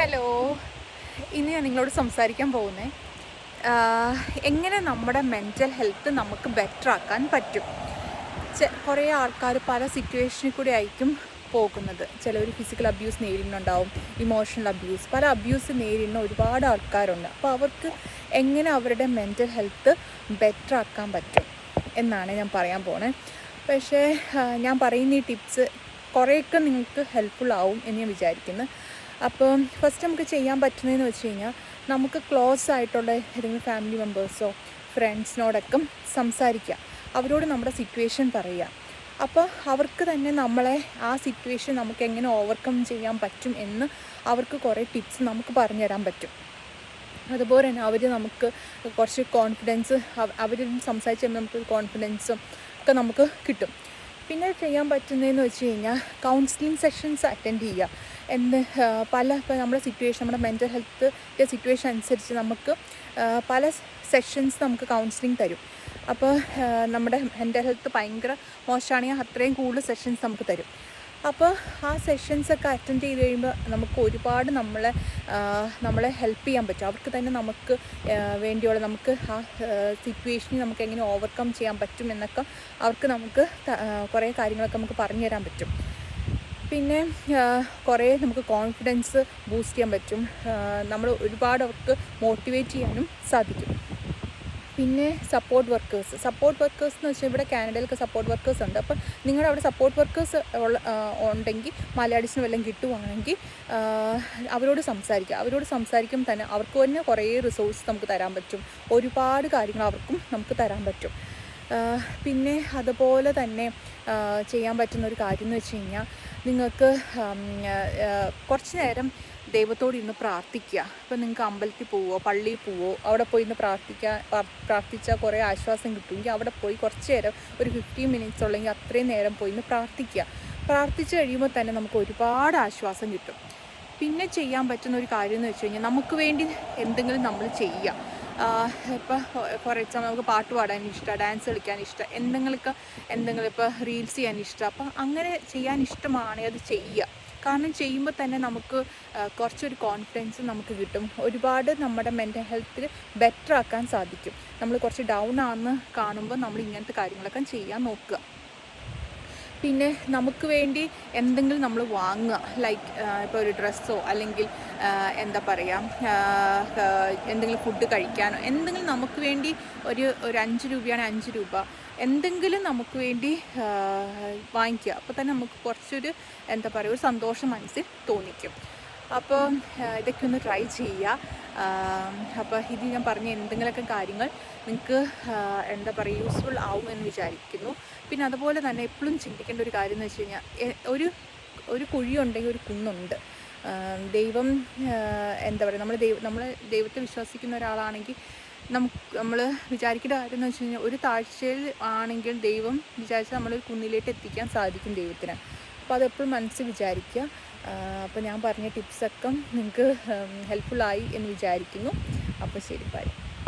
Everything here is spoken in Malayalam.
ഹലോ. ഇന്ന് ഞാൻ നിങ്ങളോട് സംസാരിക്കാൻ പോകുന്നത് എങ്ങനെ നമ്മുടെ മെന്റൽ ഹെൽത്ത് നമുക്ക് ബെറ്റർ ആക്കാൻ പറ്റും? കുറേ ആൾക്കാർ പല സിറ്റുവേഷനിൽ കൂടി ആയിരിക്കും പോകുന്നത്. ചിലർ ഫിസിക്കൽ അബ്യൂസ് നേരിടുന്നുണ്ടാവും ഇമോഷണൽ അബ്യൂസ് പല അബ്യൂസ് നേരിടുന്ന ഒരുപാട് ആൾക്കാരുണ്ട്. അപ്പോൾ അവർക്ക് എങ്ങനെ അവരുടെ മെന്റൽ ഹെൽത്ത് ബെറ്റർ ആക്കാൻ പറ്റും എന്നാണ് ഞാൻ പറയാൻ പോണേ. പക്ഷേ ഞാൻ പറയുന്ന ഈ ടിപ്സ് കുറേയൊക്കെ നിങ്ങൾക്ക് ഹെൽപ്ഫുൾ ആവും എന്ന് ഞാൻ വിചാരിക്കുന്നു. അപ്പോൾ ഫസ്റ്റ് നമുക്ക് ചെയ്യാൻ പറ്റുന്നതെന്ന് വെച്ച് കഴിഞ്ഞാൽ നമുക്ക് ക്ലോസ് ആയിട്ടുള്ള ഏതെങ്കിലും ഫാമിലി മെമ്പേഴ്സോ ഫ്രണ്ട്സിനോടൊക്കെ സംസാരിക്കുക അവരോട് നമ്മുടെ സിറ്റുവേഷൻ പറയുക. അപ്പോൾ അവർക്ക് തന്നെ നമ്മളെ ആ സിറ്റുവേഷൻ നമുക്ക് എങ്ങനെ ഓവർകം ചെയ്യാൻ പറ്റും എന്ന് അവർക്ക് കുറേ ടിപ്സ് നമുക്ക് പറഞ്ഞു തരാൻ പറ്റും. അതുപോലെ തന്നെ അവർ നമുക്ക് കുറച്ച് കോൺഫിഡൻസ് അവർ സംസാരിച്ച് നമുക്ക് കോൺഫിഡൻസും ഒക്കെ നമുക്ക് കിട്ടും. പിന്നെ ചെയ്യാൻ പറ്റുന്നതെന്ന് വെച്ച് കഴിഞ്ഞാൽ കൗൺസിലിംഗ് സെഷൻസ് അറ്റൻഡ് ചെയ്യുക. എന്ത് പല ഇപ്പോൾ നമ്മുടെ സിറ്റുവേഷൻ നമ്മുടെ മെന്റൽ ഹെൽത്ത് സിറ്റുവേഷൻ അനുസരിച്ച് നമുക്ക് പല സെഷൻസ് നമുക്ക് കൗൺസിലിംഗ് തരും. അപ്പോൾ നമ്മുടെ മെന്റൽ ഹെൽത്ത് ഭയങ്കര മോശമാണെങ്കിൽ അത്രയും കൂടുതൽ സെഷൻസ് നമുക്ക് തരും. അപ്പോൾ ആ സെഷൻസൊക്കെ അറ്റൻഡ് ചെയ്ത് കഴിയുമ്പോൾ നമുക്ക് ഒരുപാട് നമ്മളെ നമ്മളെ ഹെൽപ്പ് ചെയ്യാൻ പറ്റും. അവർക്ക് തന്നെ നമുക്ക് വേണ്ടിയുള്ള നമുക്ക് ആ സിറ്റുവേഷനിൽ നമുക്ക് എങ്ങനെ ഓവർകം ചെയ്യാൻ പറ്റും എന്നൊക്കെ അവർക്ക് നമുക്ക് കുറേ കാര്യങ്ങളൊക്കെ നമുക്ക് പറഞ്ഞു തരാൻ പറ്റും. പിന്നെ കുറേ നമുക്ക് കോൺഫിഡൻസ് ബൂസ്റ്റ് ചെയ്യാൻ പറ്റും. നമ്മൾ ഒരുപാട് അവർക്ക് മോട്ടിവേറ്റ് ചെയ്യാനും സാധിക്കും. പിന്നെ സപ്പോർട്ട് വർക്കേഴ്സ് സപ്പോർട്ട് വർക്കേഴ്സ് എന്ന് വെച്ചാൽ ഇവിടെ കാനഡയിലൊക്കെ സപ്പോർട്ട് വർക്കേഴ്സ് ഉണ്ട്. അപ്പം നിങ്ങളുടെ അവിടെ സപ്പോർട്ട് വർക്കേഴ്സ് ഉണ്ടെങ്കിൽ മലയാളീസിന് വല്ലതും കിട്ടുവാണെങ്കിൽ അവരോട് സംസാരിക്കുക. അവരോട് സംസാരിക്കും തന്നെ അവർക്ക് തന്നെ കുറേ റിസോഴ്സ് നമുക്ക് തരാൻ പറ്റും. ഒരുപാട് കാര്യങ്ങൾ അവർക്കും നമുക്ക് തരാൻ പറ്റും. പിന്നെ അതുപോലെ തന്നെ ചെയ്യാൻ പറ്റുന്ന ഒരു കാര്യം എന്ന് വെച്ച് കഴിഞ്ഞാൽ നിങ്ങൾക്ക് കുറച്ച് നേരം ദൈവത്തോട് ഇന്ന് പ്രാർത്ഥിക്കുക. ഇപ്പം നിങ്ങൾക്ക് അമ്പലത്തിൽ പോവോ പള്ളിയിൽ പോവോ അവിടെ പോയി ഇന്ന് പ്രാർത്ഥിക്കുക പ്രാർത്ഥിച്ചാൽ കുറേ ആശ്വാസം കിട്ടുമെങ്കിൽ അവിടെ പോയി കുറച്ച് നേരം ഒരു ഫിഫ്റ്റീൻ മിനിറ്റ്സ് ഉള്ളെങ്കിൽ അത്രയും നേരം പോയി ഇന്ന് പ്രാർത്ഥിക്കുക. പ്രാർത്ഥിച്ച് കഴിയുമ്പോൾ തന്നെ നമുക്ക് ഒരുപാട് ആശ്വാസം കിട്ടും. പിന്നെ ചെയ്യാൻ പറ്റുന്ന ഒരു കാര്യം എന്ന് വെച്ച് കഴിഞ്ഞാൽ നമുക്ക് വേണ്ടി എന്തെങ്കിലും നമ്മൾ ചെയ്യുക. ഇപ്പോൾ ഫോർ എക്സാമ്പിൾ നമുക്ക് പാട്ട് പാടാൻ ഇഷ്ടം ഡാൻസ് കളിക്കാൻ ഇഷ്ടം എന്തെങ്കിലുമൊക്കെ എന്തെങ്കിലും ഇപ്പോൾ റീൽസ് ചെയ്യാൻ ഇഷ്ടം അപ്പം അങ്ങനെ ചെയ്യാൻ ഇഷ്ടമാണെങ്കിൽ അത് ചെയ്യുക. കാരണം ചെയ്യുമ്പോൾ തന്നെ നമുക്ക് കുറച്ചൊരു കോൺഫിഡൻസ് നമുക്ക് കിട്ടും. ഒരുപാട് നമ്മുടെ മെന്റൽ ഹെൽത്തിൽ ബെറ്റർ ആക്കാൻ സാധിക്കും. നമ്മൾ കുറച്ച് ഡൗൺ ആണെന്ന് കാണുമ്പോൾ നമ്മൾ ഇങ്ങനത്തെ കാര്യങ്ങളൊക്കെ ചെയ്യാൻ നോക്കുക. പിന്നെ നമുക്ക് വേണ്ടി എന്തെങ്കിലും നമ്മൾ വാങ്ങുക. ലൈക്ക് ഇപ്പോൾ ഒരു ഡ്രസ്സോ അല്ലെങ്കിൽ എന്താ പറയുക എന്തെങ്കിലും ഫുഡ് കഴിക്കാനോ എന്തെങ്കിലും നമുക്ക് വേണ്ടി ഒരു ഒരു അഞ്ച് രൂപയാണ് അഞ്ച് രൂപ എന്തെങ്കിലും നമുക്ക് വേണ്ടി വാങ്ങിക്കുക. അപ്പോൾ തന്നെ നമുക്ക് കുറച്ചൊരു എന്താ പറയുക ഒരു സന്തോഷം മനസ്സിൽ തോന്നിക്കും. അപ്പോൾ ഇതൊക്കെ ഒന്ന് ട്രൈ ചെയ്യുക. അപ്പോൾ ഇത് ഞാൻ പറഞ്ഞ എന്തെങ്കിലുമൊക്കെ കാര്യങ്ങൾ നിങ്ങൾക്ക് എന്താ പറയുക യൂസ്ഫുൾ ആവും എന്ന് വിചാരിക്കുന്നു. പിന്നെ അതുപോലെ തന്നെ എപ്പോഴും ചിന്തിക്കേണ്ട ഒരു കാര്യം എന്ന് വെച്ച് കഴിഞ്ഞാൽ ഒരു ഒരു കുഴിയുണ്ടെങ്കിൽ ഒരു കുന്നുണ്ട്. ദൈവം എന്താ പറയുക നമ്മൾ ദൈവം നമ്മൾ ദൈവത്തെ വിശ്വസിക്കുന്ന ഒരാളാണെങ്കിൽ നമുക്ക് നമ്മൾ വിചാരിക്കേണ്ട കാര്യം എന്ന് വെച്ച് കഴിഞ്ഞാൽ ഒരു താഴ്ചയിൽ ആണെങ്കിൽ ദൈവം വിചാരിച്ചാൽ നമ്മളൊരു കുന്നിലേക്ക് എത്തിക്കാൻ സാധിക്കും ദൈവത്തിന്. അപ്പോൾ അതെപ്പോഴും മനസ്സിൽ വിചാരിക്കുക. അപ്പോൾ ഞാൻ പറഞ്ഞ ടിപ്സൊക്കെ നിങ്ങൾക്ക് ഹെൽപ്ഫുള്ളായി എന്ന് വിചാരിക്കുന്നു. അപ്പോൾ ശരി ബൈ